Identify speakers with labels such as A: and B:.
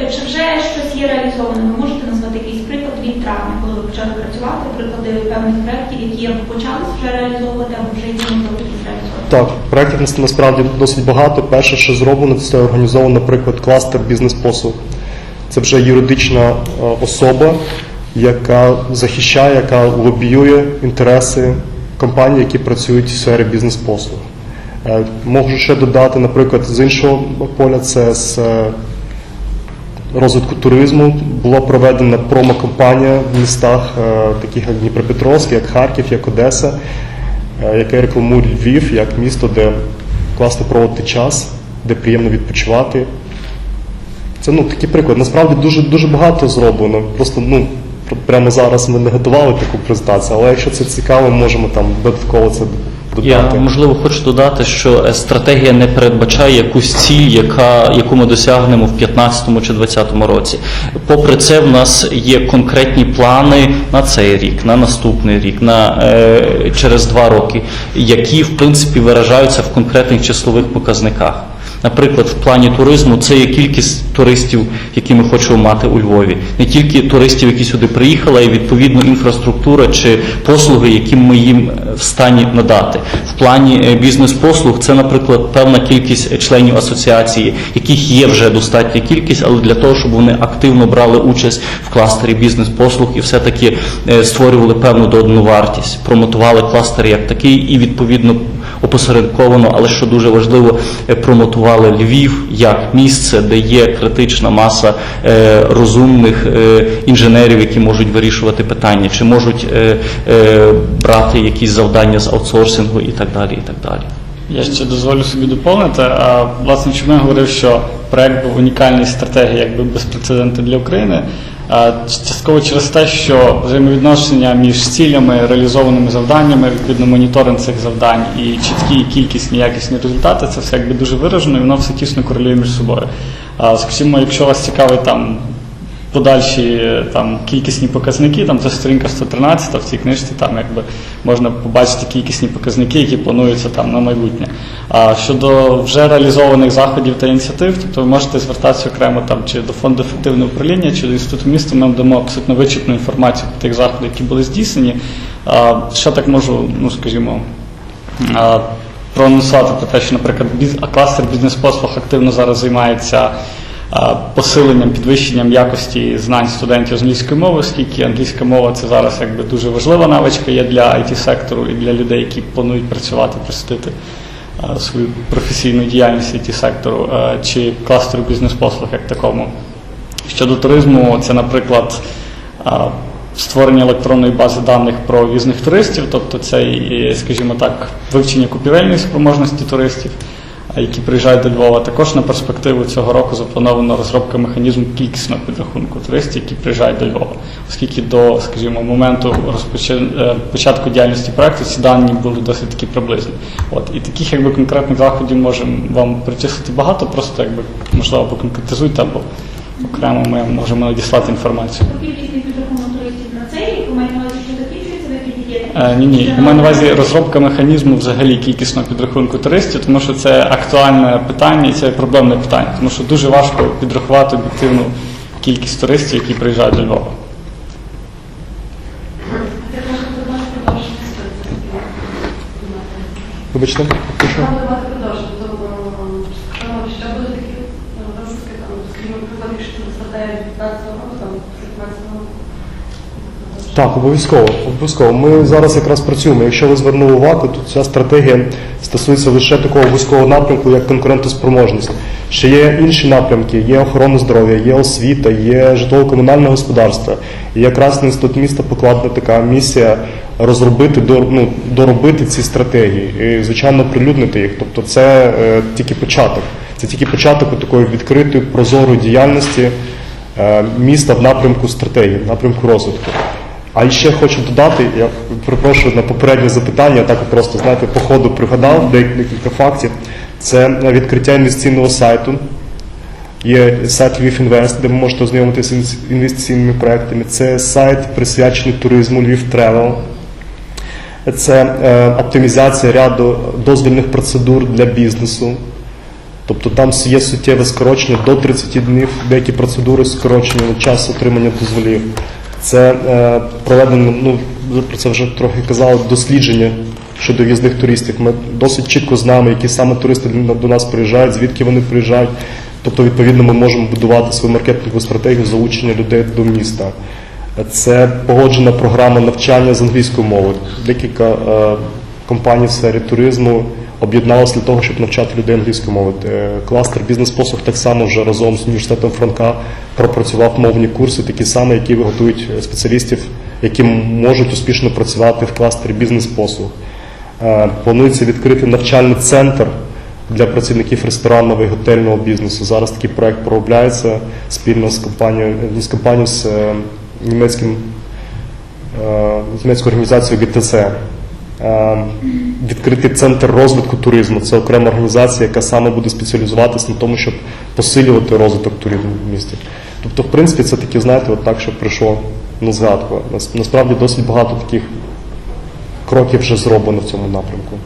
A: Чи вже щось є реалізовано? Ви можете назвати якийсь приклад від травня, коли ви почали працювати, приклади певних проєктів, які або почалися вже реалізовувати, або вже є реалізовувати?
B: Так, проєктів нас- насправді досить багато. Перше, що зроблено, це організовано, наприклад, кластер бізнес-послуг. Це вже юридична е, особа, яка захищає, яка лобіює інтереси компаній, які працюють в сфері бізнес-послуг. Е, Можу ще додати, наприклад, з іншого поля, це з е, розвитку туризму була проведена промокампанія в містах, е, таких як Дніпропетровськ, як Харків, як Одеса, е, яке рекламує Львів як місто, де класно проводити час, де приємно відпочивати. Це ну, такий приклад. Насправді дуже, дуже багато зроблено. Просто ну, прямо зараз ми не готували таку презентацію, але якщо це цікаво, можемо там додатково це
C: Я можливо хочу додати, що стратегія не передбачає якусь ціль, яка, яку ми досягнемо в 2015 чи 2020 році. Попри це, в нас є конкретні плани на цей рік, на наступний рік, на е, через два роки, які в принципі виражаються в конкретних числових показниках. Наприклад, в плані туризму це є кількість туристів, які ми хочемо мати у Львові, не тільки туристів, які сюди приїхали, а й відповідно інфраструктура чи послуги, які ми їм е, в стані надати. В плані е, бізнес-послуг це, наприклад, певна кількість членів асоціації, яких є вже достатня кількість, але для того, щоб вони активно брали участь в кластері бізнес-послуг і все-таки е, створювали певну додану вартість, промотували кластер як такий і відповідно опосередковано, але що дуже важливо, е, промотували Львів як місце, де є критична маса е, розумних е, інженерів, які можуть вирішувати питання, чи можуть брати якісь завдання з аутсорсингу і так далі. І так далі.
D: Я ще дозволю собі доповнити. А, власне, чому я говорив, що проект був унікальний стратегія, якби безпрецедентна для України. Частково через те, що взаємовідношення між цілями, реалізованими завданнями, відповідно моніторинг цих завдань і чіткі кількісні якісні результати, це все якби дуже виражено, і воно все тісно корелює між собою. Скажімо, якщо вас цікавить там подальші е, там кількісні показники, там це сторінка 113 в цій книжці, там якби можна побачити кількісні показники, які плануються там на майбутнє. А щодо вже реалізованих заходів та ініціатив, тобто ви можете звертатися окремо там чи до фонду ефективного управління, чи до інституту міста. Ми дамо абсолютно вичерпну інформацію про тих заходів, які були здійснені. А, ще так можу, ну скажімо. Проанонсувати про те, що, наприклад, біз... кластер бізнес-послуг активно зараз займається посиленням, підвищенням якості знань студентів з англійської мови, оскільки англійська мова це зараз якби дуже важлива навичка є для it сектору і для людей, які планують працювати, присвятити свою професійну діяльність it сектору чи кластеру бізнес-послуг як такому. Щодо туризму, це, наприклад, створення електронної бази даних про візних туристів, тобто це, скажімо так, вивчення купівельної спроможності туристів, які приїжджають до Львова. Також на перспективу цього року заплановано розробка механізму кількісного підрахунку туристів, які приїжджають до Львова, оскільки до, скажімо, моменту е, початку діяльності проекту ці дані були досить таки приблизні. От і таких якби конкретних заходів можемо вам причислити багато, просто якби можливо або конкретизуйте, або окремо ми можемо надіслати інформацію.
A: Про кількісний підрахунок туристів на цей рік, ви маєте на увазі, що закінчується, ви підійдете?
D: Е, Ні, ні, я маю на увазі розробка механізму взагалі кількісного підрахунку туристів, тому що це актуальне питання і це проблемне питання, тому що дуже важко підрахувати об'єктивну кількість туристів, які приїжджають до Львова.
B: Вибачте, прошу.
E: Продовжити. Тобто, що буде такі скажімо, приклад, якщо це статтея 15 року, там, 15 року.
B: Так, обов'язково. Обов'язково. Ми зараз якраз працюємо. Якщо ви звернули увагу, то ця стратегія стосується лише такого вузького напрямку, як конкурентоспроможність. Ще є інші напрямки: є охорона здоров'я, є освіта, є житлово-комунальне господарство. І якраз на інститут міста покладена така місія розробити, ну, доробити ці стратегії і, звичайно, прилюднити їх. Тобто, це е, тільки початок. Це тільки початок такої відкритої, прозорої діяльності е, міста в напрямку стратегії, в напрямку розвитку. А ще хочу додати, я перепрошую на попереднє запитання, так просто знаєте, по ходу пригадав декілька фактів. Це відкриття інвестиційного сайту. Є сайт Львів Інвест, де ви можете ознайомитися з інвестиційними проектами. Це сайт присвячений туризму Львів Тревел. Це е, оптимізація ряду дозвільних процедур для бізнесу. Тобто там є суттєве скорочення до 30 днів, деякі процедури скорочені на час отримання дозволів. Це е, проведено, ну про це вже трохи казали, дослідження щодо в'їзних туристів. Ми досить чітко знаємо, які саме туристи до- нас приїжджають, звідки вони приїжджають. Тобто, відповідно, ми можемо будувати свою маркетингову стратегію залучення людей до міста. Це погоджена програма навчання з англійської мови. Декілька е, компаній в сфері туризму об'єдналися для того, щоб навчати людей англійської мови. Е, Кластер бізнес-послуг так само вже разом з університетом Франка пропрацював мовні курси, такі самі, які готують спеціалістів, які можуть успішно працювати в кластері бізнес-послуг. Е, Планується відкрити навчальний центр для працівників ресторанного і готельного бізнесу. Зараз такий проект проробляється спільно з компанією з компанією з е, німецьким е, з німецькою організацією ГТЦ. Е, Відкрити центр розвитку туризму. Це окрема організація, яка саме буде спеціалізуватися на тому, щоб посилювати розвиток туризму в місті. Тобто, в принципі, це такі, знаєте, от так, що прийшло на згадку. Насправді досить багато таких кроків вже зроблено в цьому напрямку.